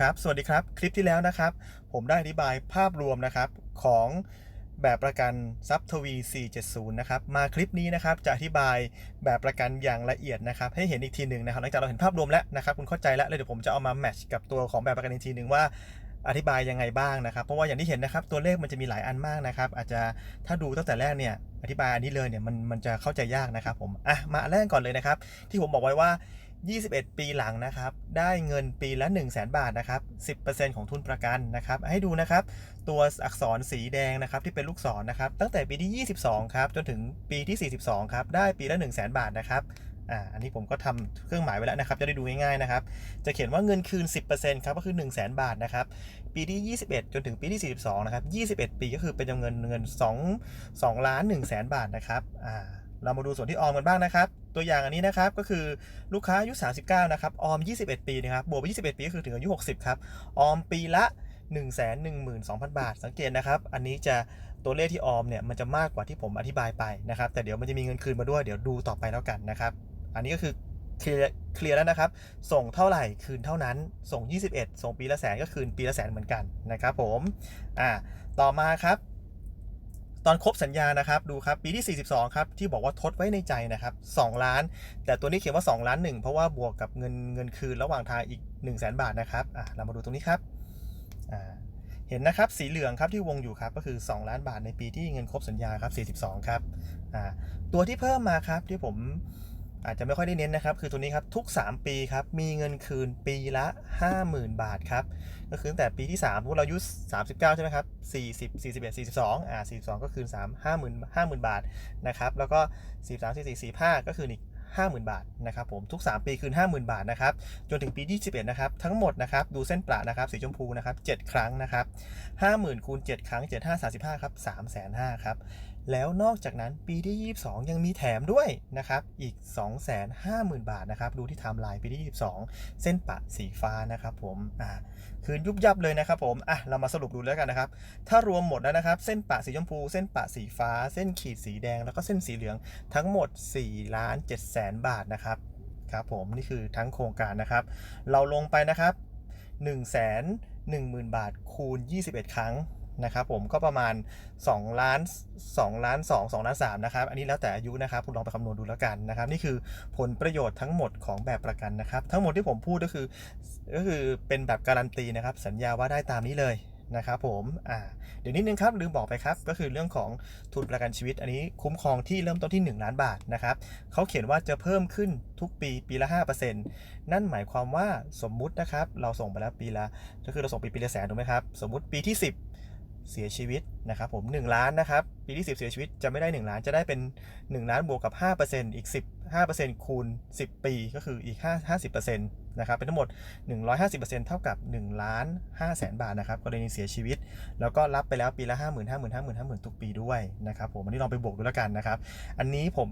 ครับ สวัสดีครับ คลิปที่แล้วนะครับ ผมได้อธิบายภาพรวมนะครับของแบบประกันทรัพย์ทวี 470 นะครับ มาคลิปนี้นะครับจะอธิบายแบบประกันอย่างละเอียดนะครับ ให้เห็นอีกทีหนึ่งนะครับ หลังจากเราเห็นภาพรวมแล้วนะครับ คุณเข้าใจแล้วเลยเดี๋ยวผมจะเอามาแมทช์กับตัวของแบบประกันอีกทีหนึ่งว่าอธิบายยังไงบ้างนะครับ เพราะว่าอย่างที่เห็นนะครับ ตัวเลขมันจะมีหลายอันมากนะครับ อาจจะถ้าดูตั้งแต่แรกเนี่ย อธิบายอันนี้เลยเนี่ยมันมันจะเข้าใจยากนะครับผม อะ มาอันแรกก่อนเลยนะครับ ที่ผมบอกไว้ว่า 21 ปีหลังนะครับ ได้เงินปีละ 1 0 0 0 0แบาทนะครับ 10%ของทุนประกันนะครับ ให้ดูนะครับ ตัวอักษรสีแดงนะครับที่เป็นลูกศรนะครับ ตั้งแต่ปีที่ 22 ครับ จนถึงปีที่ 42 ครับ ได้ปีละ 1 0 0 0 0แบาทนะครับอ่าอันนี้ผมก็ทำเครื่องหมายไว้แล้วนะครับ จะได้ดูง่ายๆนะครับ จะเขียนว่าเงินคืน 10%ครับก็คือ 1 0 0 0 0แบาทนะครับ ปีที่ 21 จนถึงปีที่ 42 นะครับ 21 ปีก็คือเป็นจำนวนเงิน2 2ล้าน1แสนบาทนะครับอ่า เรามาดูส่วนที่ออมกันบ้างนะครับ ตัวอย่างอันนี้นะครับก็คือลูกค้าอายุ 39 นะครับ ออม 21 ปีนะครับ บวกไป 21 ปีก็คือถึงอายุ 60 ครับ ออมปีละ 1 1 2 0 0 0 บาท สังเกตนะครับ อันนี้จะตัวเลขที่ออมเนี่ยมันจะมากกว่าที่ผมอธิบายไปนะครับ แต่เดี๋ยวมันจะมีเงินคืนมาด้วย เดี๋ยวดูต่อไปแล้วกันนะครับ อันนี้ก็คือเคลียร์เคลียร์แล้วนะครับ ส่งเท่าไหร่คืนเท่านั้น ส่ง 21 ส่งปีละแสนก็คืนปีละแสนเหมือนกันนะครับผม อ่า ต่อมาครับ ตอนครบสัญญานะครับ ดูครับ ปีที่ 42 ครับ ที่บอกว่าทดไว้ในใจนะครับ 2 ล้าน แต่ตัวนี้เขียนว่า 2 ล้านหนึ่งเพราะว่าบวกกับเงินเงินคืนระหว่างทางอีก 1 0 0 0 0แบาทนะครับอะเรามาดูตรงนี้ครับอ่าเห็นนะครับสีเหลืองครับที่วงอยู่ครับก็คือ 2 ล้านบาทในปีที่เงินครบสัญญาครับ42 ครับอ่าตัวที่เพิ่มมาครับที่ผม อาจจะไม่ค่อยได้เน้นนะครับ คือตัวนี้ครับทุก 3 ปีครับมีเงินคืนปีละ 50,000 บาทครับก็คือตั้งแต่ปีที่3พวกเราอายุ39 ใช่ไหมครับ40 41 42อ่า42 ก็คืน3 50,000 50,000 บาทนะครับแล้วก็ 43 44 45 ก็คืออีก50,000 บาทนะครับผมทุก 3 ปีคืน 50,000 บาทนะครับจนถึงปีที่11นะครับทั้งหมดนะครับดูเส้นประนะครับสีชมพูนะครับ7ครั้งนะครับ50,000คูณ7ครั้ง 7 5 35ครับ3,500ครับ แล้วนอกจากนั้นปีที่ 22 ยังมีแถมด้วยนะครับ อีก 250,000 บาทนะครับ ดูที่ไทม์ไลน์ปีที่ 22 เส้นปะสีฟ้านะครับผมอ่าคืนยุบยับเลยนะครับผมอะเรามาสรุปดูแล้วกันนะครับ ถ้ารวมหมดแล้วนะครับ เส้นปะสีชมพู เส้นปะสีฟ้า เส้นขีดสีแดง แล้วก็เส้นสีเหลืองทั้งหมด4ล้าน7แสนบาทนะครับครับผมนี่คือทั้งโครงการนะครับ เราลงไปนะครับ 1 1 0 0 0 0 บาทคูณ 21 ครั้ง นะครับผมก็ประมาณ2ล้าน2ล้าน2 2ล้าน3นะครับอันนี้แล้วแต่อายุนะครับคุณลองไปคำนวณดูแล้วกันนะครับนี่คือผลประโยชน์ทั้งหมดของแบบประกันนะครับ ทั้งหมดที่ผมพูดก็คือก็คือเป็นแบบการันตีนะครับสัญญาว่าได้ตามนี้เลยนะครับผม อ่า เดี๋ยวนิดนึงครับลืมบอกไปครับ ก็คือเรื่องของทุนประกันชีวิต อันนี้คุ้มครองที่เริ่มต้นที่ 1 ล้านบาทนะครับเขาเขียนว่าจะเพิ่มขึ้นทุกปีปีละ 5%นั่นหมายความว่าสมมุตินะครับ เราส่งไปแล้วปีละ ก็คือเราส่งปีปีละแสนถูกไหมครับ สมมุติปีที่ 10 เสียชีวิตนะครับผม1ล้านนะครับปีที่ 10 เสียชีวิตจะไม่ได้ 1 ล้านจะได้เป็น 1 ล้านบวกกับ 5%อีก 10 5%คูณ 10 ปีก็คืออีก5 50%นะครับ เป็นทั้งหมด 150%เท่ากับ1ล้าน5แสนบาทนะครับกรณีเสียชีวิต แล้วก็รับไปแล้วปีละ50,000 50,000 50,000 50,000 ทุกปีด้วยนะครับผมอันนี้ลองไปบวกดูแล้วกันนะครับ อันนี้ผม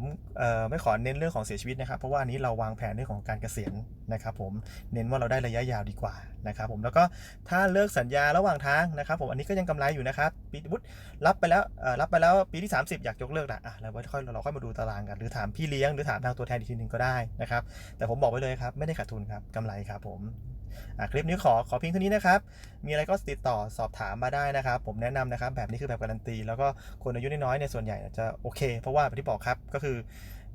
ไม่ขอเน้นเรื่องของเสียชีวิตนะครับ เพราะว่าอันนี้เราวางแผนเรื่องของการเกษียณนะครับผมเน้นว่าเราได้ระยะยาวดีกว่านะครับผมแล้วก็ถ้าเลิกสัญญาระหว่างทางนะครับผมอันนี้ก็ยังกำไรอยู่นะครับปีวุฒิรับไปแล้วรับไปแล้วปีที่ 30 อยากยกเลิกละอะเราค่อยเราค่อยมาดูตารางกันหรือถามพี่เลี้ยงหรือถามทางตัวแทนอีกทีหนึ่งก็ได้นะครับ แต่ผมบอกไว้เลยครับ ไม่ได้ขาดทุนครับกำไรครับผมคลิปนี้ขอขอเพียงเท่านี้นะครับ มีอะไรก็ติดต่อสอบถามมาได้นะครับ ผมแนะนำนะครับ แบบนี้คือแบบการันตี แล้วก็คนอายุน้อยๆเนี่ยส่วนใหญ่จะโอเค เพราะว่าแบบที่บอกครับก็คือ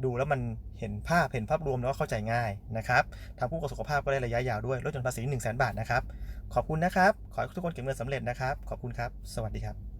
ดูแล้วมันเห็นภาพเห็นภาพรวมแล้วก็เข้าใจง่ายนะครับทางผู้ประกอบสุขภาพก็ได้ระยะยาวด้วยลดหย่อนภาษี1 0 0 0 0แบาทนะครับ ขอบคุณนะครับ ขอให้ทุกคนเก็บเงินสำเร็จนะครับ ขอบคุณครับ สวัสดีครับ